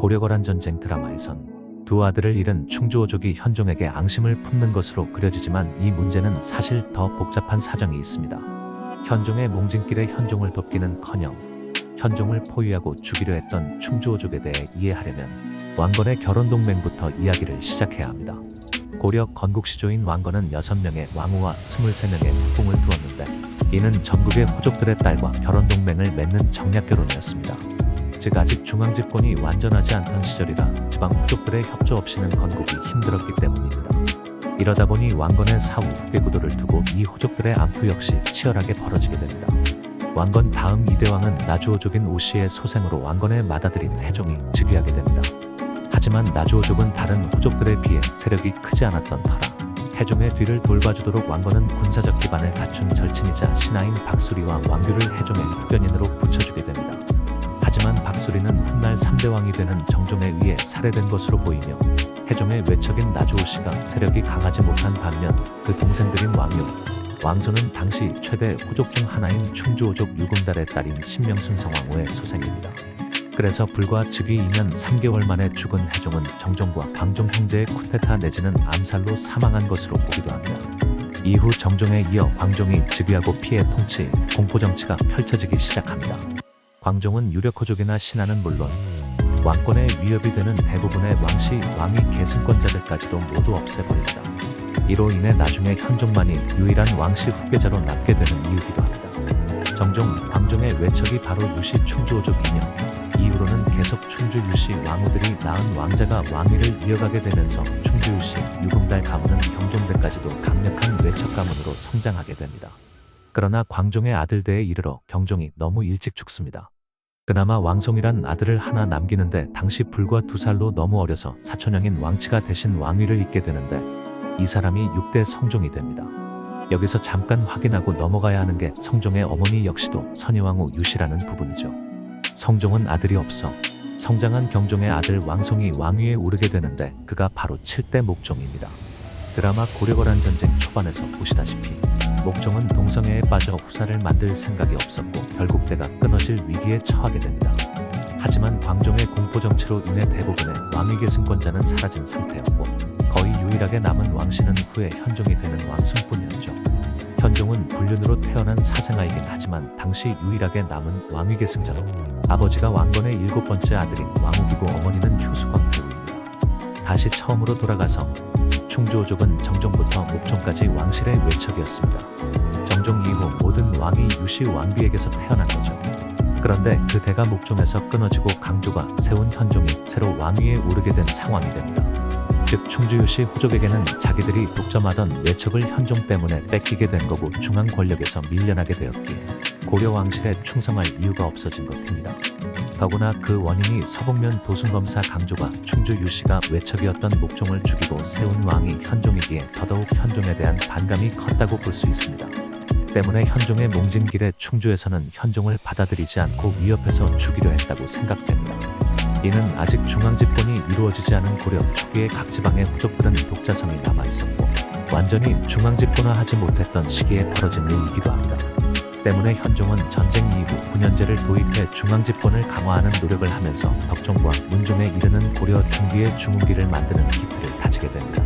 고려거란 전쟁 드라마에선 두 아들을 잃은 충주오족이 현종에게 앙심을 품는 것으로 그려지지만 이 문제는 사실 더 복잡한 사정이 있습니다. 현종의 몽진길에 현종을 돕기는커녕 현종을 포위하고 죽이려 했던 충주오족에 대해 이해하려면 왕건의 결혼 동맹부터 이야기를 시작해야 합니다. 고려 건국시조인 왕건은 6명의 왕후와 23명의 후궁을 두었는데 이는 전국의 호족들의 딸과 결혼 동맹을 맺는 정략 결혼이었습니다. 즉 아직 중앙 집권이 완전하지 않던 시절이라 지방 호족들의 협조 없이는 건국이 힘들었기 때문입니다. 이러다 보니 왕건의 사후 후계 구도를 두고 이 호족들의 암투 역시 치열하게 벌어지게 됩니다. 왕건 다음 이대왕은 나주호족인 오씨의 소생으로 왕건의 맏아들인 해종이 즉위하게 됩니다. 하지만 나주호족은 다른 호족들에 비해 세력이 크지 않았던 터라 해종의 뒤를 돌봐주도록 왕건은 군사적 기반을 갖춘 절친이자 신하인 박수리와 왕규를 해종의 후견인으로 붙여주게 됩니다. 하지만 박수리는 훗날 3대 왕이 되는 정종에 의해 살해된 것으로 보이며 해종의 외척인 나주호 씨가 세력이 강하지 못한 반면 그 동생들인 왕유, 왕소는 당시 최대 호족 중 하나인 충주호족 유금달의 딸인 신명순 성왕후의 소생입니다. 그래서 불과 즉위 2년 3개월 만에 죽은 해종은 정종과 광종 형제의 쿠데타 내지는 암살로 사망한 것으로 보기도 합니다. 이후 정종에 이어 광종이 즉위하고 피해 통치, 공포정치가 펼쳐지기 시작합니다. 광종은 유력호족이나 신하는 물론 왕권에 위협이 되는 대부분의 왕씨, 왕위 계승권자들까지도 모두 없애버립니다. 이로 인해 나중에 현종만이 유일한 왕씨 후계자로 남게 되는 이유기도 합니다. 정종, 광종의 외척이 바로 유씨 충주호족이며 이후로는 계속 충주 유씨 왕후들이 낳은 왕자가 왕위를 이어가게 되면서 충주 유씨, 유금달 가문은 경종대까지도 강력한 외척 가문으로 성장하게 됩니다. 그러나 광종의 아들대에 이르러 경종이 너무 일찍 죽습니다. 그나마 왕송이란 아들을 하나 남기는데 당시 불과 두 살로 너무 어려서 사촌형인 왕치가 대신 왕위를 잇게 되는데 이 사람이 6대 성종이 됩니다. 여기서 잠깐 확인하고 넘어가야 하는 게 성종의 어머니 역시도 선희왕후 유씨라는 부분이죠. 성종은 아들이 없어 성장한 경종의 아들 왕송이 왕위에 오르게 되는데 그가 바로 7대 목종입니다. 드라마 고려거란 전쟁 초반에서 보시다시피 목종은 동성애에 빠져 후사를 만들 생각이 없었고 결국 때가 끊어질 위기에 처하게 됩니다. 하지만 광종의 공포정치로 인해 대부분의 왕위 계승권자는 사라진 상태였고 거의 유일하게 남은 왕씨는 후에 현종이 되는 왕손뿐이었죠. 현종은 불륜으로 태어난 사생아이긴 하지만 당시 유일하게 남은 왕위 계승자로 아버지가 왕건의 일곱 번째 아들인 왕욱이고 어머니는 효수광태우입니다. 다시 처음으로 돌아가서 충주호족은 정종부터 목종까지 왕실의 외척이었습니다. 정종 이후 모든 왕이 유씨 왕비에게서 태어난 거죠. 그런데 그 대가 목종에서 끊어지고 강조가 세운 현종이 새로 왕위에 오르게 된 상황이 됩니다. 즉 충주유씨 호족에게는 자기들이 독점하던 외척을 현종 때문에 뺏기게 된 거고 중앙 권력에서 밀려나게 되었기에 고려 왕실에 충성할 이유가 없어진 것입니다. 더구나 그 원인이 서북면 도순검사 강조가 충주 유씨가 외척이었던 목종을 죽이고 세운 왕이 현종이기에 더더욱 현종에 대한 반감이 컸다고 볼 수 있습니다. 때문에 현종의 몽진길에 충주에서는 현종을 받아들이지 않고 위협해서 죽이려 했다고 생각됩니다. 이는 아직 중앙 집권이 이루어지지 않은 고려 초기의 각 지방의 후족들은 독자성이 남아있었고 완전히 중앙 집권화하지 못했던 시기에 벌어진 일이기도 합니다. 때문에 현종은 전쟁 이후 9년제를 도입해 중앙 집권을 강화하는 노력을 하면서 덕종과 문종에 이르는 고려 중기의 중흥기를 만드는 기틀을 다지게 됩니다.